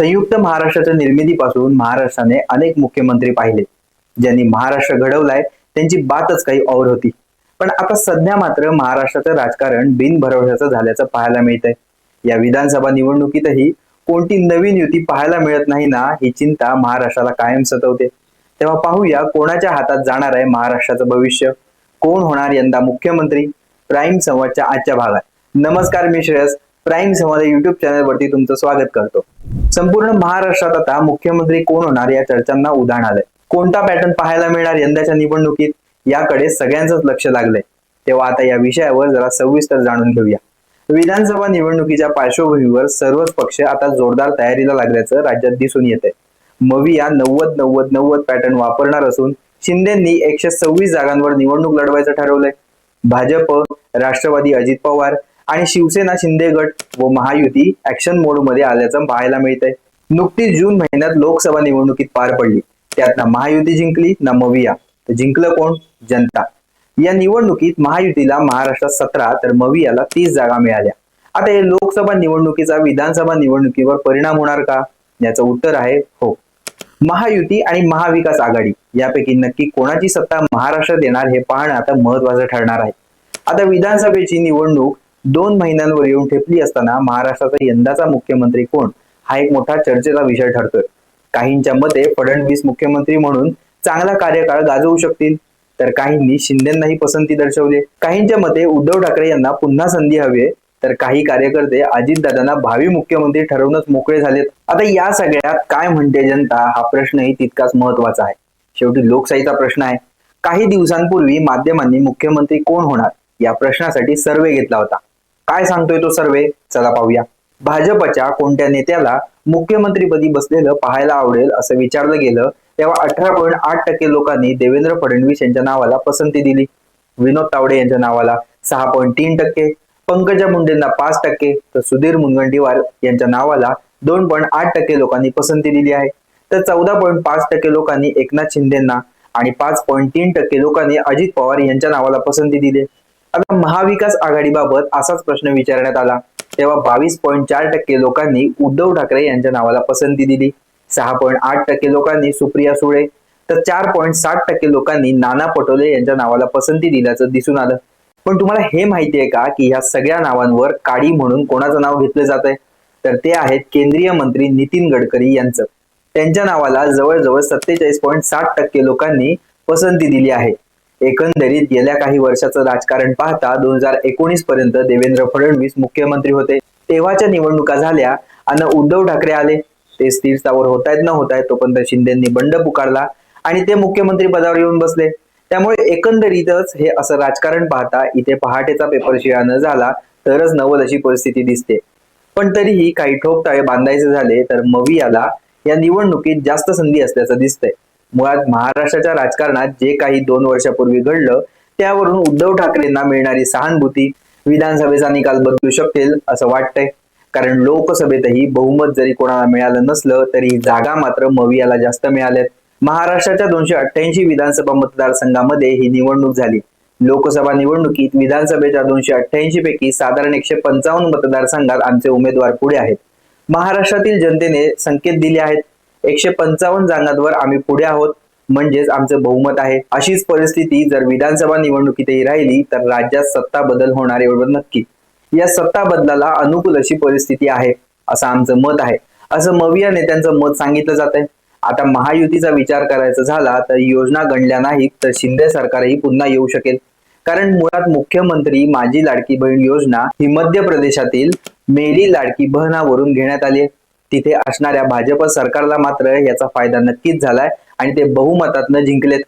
संयुक्त महाराष्ट्राच्या निर्मितीपासून महाराष्ट्राने अनेक मुख्यमंत्री पाहिले ज्यांनी महाराष्ट्र घडवलाय त्यांची बातच काही और होती. पण आता सध्या मात्र महाराष्ट्राचं राजकारण बिनभरवशाचं झाल्याचं पाहायला मिळत आहे या विधानसभा निवडणुकीतही कोणती नवीन युती पाहायला मिळत नाही ना ही चिंता महाराष्ट्राला कायम सतवते. तेव्हा पाहूया कोणाच्या हातात जाणार आहे महाराष्ट्राचं भविष्य. कोण होणार यंदा मुख्यमंत्री? प्राईम संवादच्या आजच्या भागात. नमस्कार मी श्रेयस. प्राईम समाज युट्यूब चॅनलवरती तुमचं स्वागत करतो. संपूर्ण महाराष्ट्रात आता मुख्यमंत्री कोण होणार या चर्चांना उधाण आलंय. कोणता पॅटर्न पाहायला मिळणार यंदाच्या निवडणुकीत? याकडे सगळ्यांचंच लक्ष लागलंय. तेव्हा आता या विषयावर जरा सविस्तर जाणून घेऊया. विधानसभा निवडणुकीच्या पार्श्वभूमीवर सर्वच पक्ष आता जोरदार तयारीला लागल्याचं राज्यात दिसून येत आहे मविया नव्वद नव्वद नव्वद पॅटर्न वापरणार असून शिंदेंनी एकशे सव्वीस जागांवर निवडणूक लढवायचं ठरवलंय. भाजप राष्ट्रवादी अजित पवार आणि शिवसेना शिंदे गट व महायुती ऍक्शन मोडमध्ये आल्याचं पाहायला मिळतंय. नुकतीच जून महिन्यात लोकसभा निवडणुकीत पार पडली. त्यात ना महायुती जिंकली ना मविया. तर जिंकलं कोण? जनता. या निवडणुकीत महायुतीला महाराष्ट्रात सतरा तर मवियाला तीस जागा मिळाल्या. आता हे लोकसभा निवडणुकीचा विधानसभा निवडणुकीवर परिणाम होणार का? याचं उत्तर आहे हो. महायुती आणि महाविकास आघाडी यापैकी नक्की कोणाची सत्ता महाराष्ट्रात येणार हे पाहणं आता महत्वाचं ठरणार आहे. आता विधानसभेची निवडणूक दोन महिन्यांवर येऊन ठेपली असताना महाराष्ट्राचा यंदाचा मुख्यमंत्री कोण? हा एक मोठा चर्चेचा विषय ठरतोय. काहींच्या मते फडणवीस मुख्यमंत्री म्हणून चांगला कार्यकाळ गाजवू शकतील. तर काहींनी शिंदेंनाही पसंती दर्शवली काहींच्या मते उद्धव ठाकरे यांना पुन्हा संधी हवी आहे. तर काही कार्यकर्ते अजितदादांना भावी मुख्यमंत्री ठरवूनच मोकळे झालेत. आता या सगळ्यात काय म्हणते जनता? हा प्रश्नही तितकाच महत्त्वाचा आहे. शेवटी लोकशाहीचा प्रश्न आहे. काही दिवसांपूर्वी माध्यमांनी मुख्यमंत्री कोण होणार? या प्रश्नासाठी सर्वे घेतला होता. काय सांगतोय तो सर्वे? चला पाहूया. भाजपच्या कोणत्या नेत्याला मुख्यमंत्रीपदी बसलेलं पाहायला आवडेल असं विचारलं गेलं तेव्हा अठरा पॉईंट आठ टक्के लोकांनी देवेंद्र फडणवीस यांच्या नावाला पसंती दिली. विनोद तावडे यांच्या नावाला सहा पॉईंट तीन टक्के पंकजा मुंडेंना पाच टक्के तर सुधीर मुनगंटीवार यांच्या नावाला दोन पॉईंट आठ टक्के लोकांनी पसंती दिली आहे. तर चौदा पॉईंट पाच टक्के लोकांनी एकनाथ शिंदेना आणि पाच पॉईंट तीन टक्के लोकांनी अजित पवार यांच्या नावाला पसंती दिली आता महाविकास आघाडीबाबत असाच प्रश्न विचारण्यात आला. तेव्हा बावीस पॉईंट चार टक्के लोकांनी उद्धव ठाकरे यांच्या नावाला पसंती दिली. सहा पॉईंट आठ टक्के लोकांनी सुप्रिया सुळे तर चार पॉईंट सात टक्के लोकांनी नाना पटोले यांच्या नावाला पसंती दिल्याचं दिसून आलं. पण तुम्हाला हे माहिती आहे का की ह्या सगळ्या नावांवर काडी म्हणून कोणाचं नाव घेतलं जात आहे तर ते आहेत केंद्रीय मंत्री नितीन गडकरी यांचं. त्यांच्या नावाला जवळजवळ सत्तेचाळीस पॉईंट साठ टक्के लोकांनी पसंती दिली आहे. एकंदरीत गेल्या काही वर्षाचं राजकारण पाहता दोन हजार एकोणीस पर्यंत देवेंद्र फडणवीस मुख्यमंत्री होते. तेव्हाच्या निवडणुका झाल्या आणि उद्धव ठाकरे आले. ते स्थिर स्थावर होत आहेत न होत आहेत तोपर्यंत शिंदेंनी बंड पुकारला आणि ते मुख्यमंत्री पदावर येऊन बसले. त्यामुळे एकंदरीतच हे असं राजकारण पाहता इथे पहाटेचा पेपर शिळा न झाला तरच नवल अशी परिस्थिती दिसते. पण तरीही काही ठोकताळे बांधायचे झाले तर मवियाला या निवडणुकीत जास्त संधी असल्याचं दिसतंय. मुळात महाराष्ट्राच्या राजकारणात जे काही दोन वर्षापूर्वी घडलं त्यावरून उद्धव ठाकरेंना मिळणारी सहानुभूती विधानसभेचा निकाल बदलू शकेल असं वाटतंय. कारण लोकसभेतही बहुमत जरी कोणाला मिळालं नसलं तरी जागा मात्र मवियाला जास्त मिळाल्यात. महाराष्ट्राच्या दोनशे अठ्ठ्याऐंशी विधानसभा मतदारसंघामध्ये ही निवडणूक झाली. लोकसभा निवडणुकीत विधानसभेच्या दोनशे अठ्ठ्याऐंशी पैकी साधारण एकशे पंचावन्न मतदारसंघात आमचे उमेदवार पुढे आहेत. महाराष्ट्रातील जनतेने संकेत दिले आहेत एकशे पंचावन्न जागांवर आम्ही पुढे आहोत. म्हणजेच आमचं बहुमत आहे. अशीच परिस्थिती जर विधानसभा निवडणुकीतही राहिली तर राज्यात सत्ता बदल होणार एवढं नक्की. या सत्ता बदलाला अनुकूल अशी परिस्थिती आहे असं आमचं मत आहे. असं मविया नेत्यांचं मत सांगितलं जात आहे. आता महायुतीचा विचार करायचा झाला तर योजना गणल्या नाहीत तर शिंदे सरकारही पुन्हा येऊ शकेल. कारण मुळात मुख्यमंत्री माझी लाडकी बहीण योजना ही मध्य प्रदेशातील मेरी लाडकी बहनावरून घेण्यात आली आहे. तिथे असणाऱ्या भाजप सरकारला मात्र याचा फायदा नक्कीच झालाय आणि ते बहुमतातनं जिंकलेत.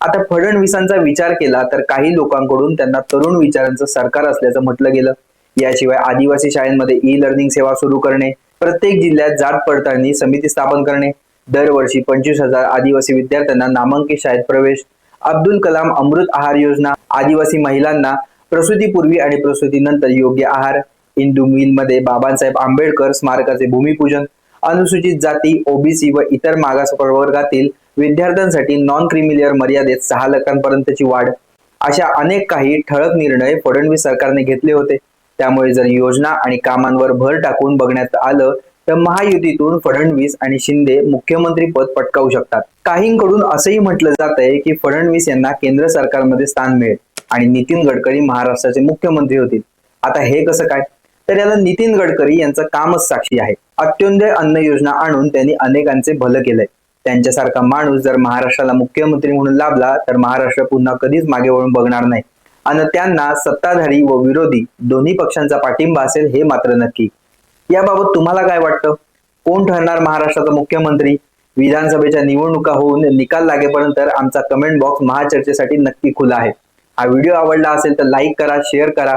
आता फडणवीसांचा विचार केला तर काही लोकांकडून त्यांना तरुण विचारांचं सरकार असल्याचं म्हटलं गेलं. याशिवाय आदिवासी शाळांमध्ये ई लर्निंग सेवा सुरू करणे प्रत्येक जिल्ह्यात जात पडताळणी समिती स्थापन करणे दरवर्षी पंचवीस हजार आदिवासी विद्यार्थ्यांना नामांकित शाळेत प्रवेश अब्दुल कलाम अमृत आहार योजना आदिवासी महिलांना प्रसूतीपूर्वी आणि प्रसूतीनंतर योग्य आहार हिंदू मिलमध्ये बाबासाहेब आंबेडकर स्मारकाचे भूमिपूजन अनुसूचित जाती ओबीसी व इतर मागास प्रवर्गातील विद्यार्थ्यांसाठी नॉन क्रिमिलियर मर्यादेत सहा लाखांपर्यंतची वाढ. अशा अनेक काही ठळक निर्णय फडणवीस सरकारने घेतले होते. त्यामुळे जर योजना आणि कामांवर भर टाकून बघण्यात आलं तर महायुतीतून फडणवीस आणि शिंदे मुख्यमंत्री पद पटकावू शकतात. काहींकडून असंही म्हटलं जात आहे की फडणवीस यांना केंद्र सरकारमध्ये स्थान मिळेल आणि नितीन गडकरी महाराष्ट्राचे मुख्यमंत्री होतील. आता हे कसं काय? तर याला नितीन गडकरी यांचं कामच साक्षी आहे. अत्योदय अन्न योजना आणून त्यांनी अनेकांचे भलं केलंय. त्यांच्यासारखा माणूस जर महाराष्ट्राला मुख्यमंत्री म्हणून लाभला तर महाराष्ट्र पुन्हा कधीच मागे वळून बघणार नाही. आणि त्यांना सत्ताधारी व विरोधी दोन्ही पक्षांचा पाठिंबा असेल हे मात्र नक्की. याबाबत तुम्हाला काय वाटतं? कोण ठरणार महाराष्ट्राचा मुख्यमंत्री? विधानसभेच्या निवडणुका होऊन निकाल लागेपर्यंत आमचा कमेंट बॉक्स महाचर्चेसाठी नक्की खुला आहे. हा व्हिडिओ आवडला असेल तर लाईक करा शेअर करा.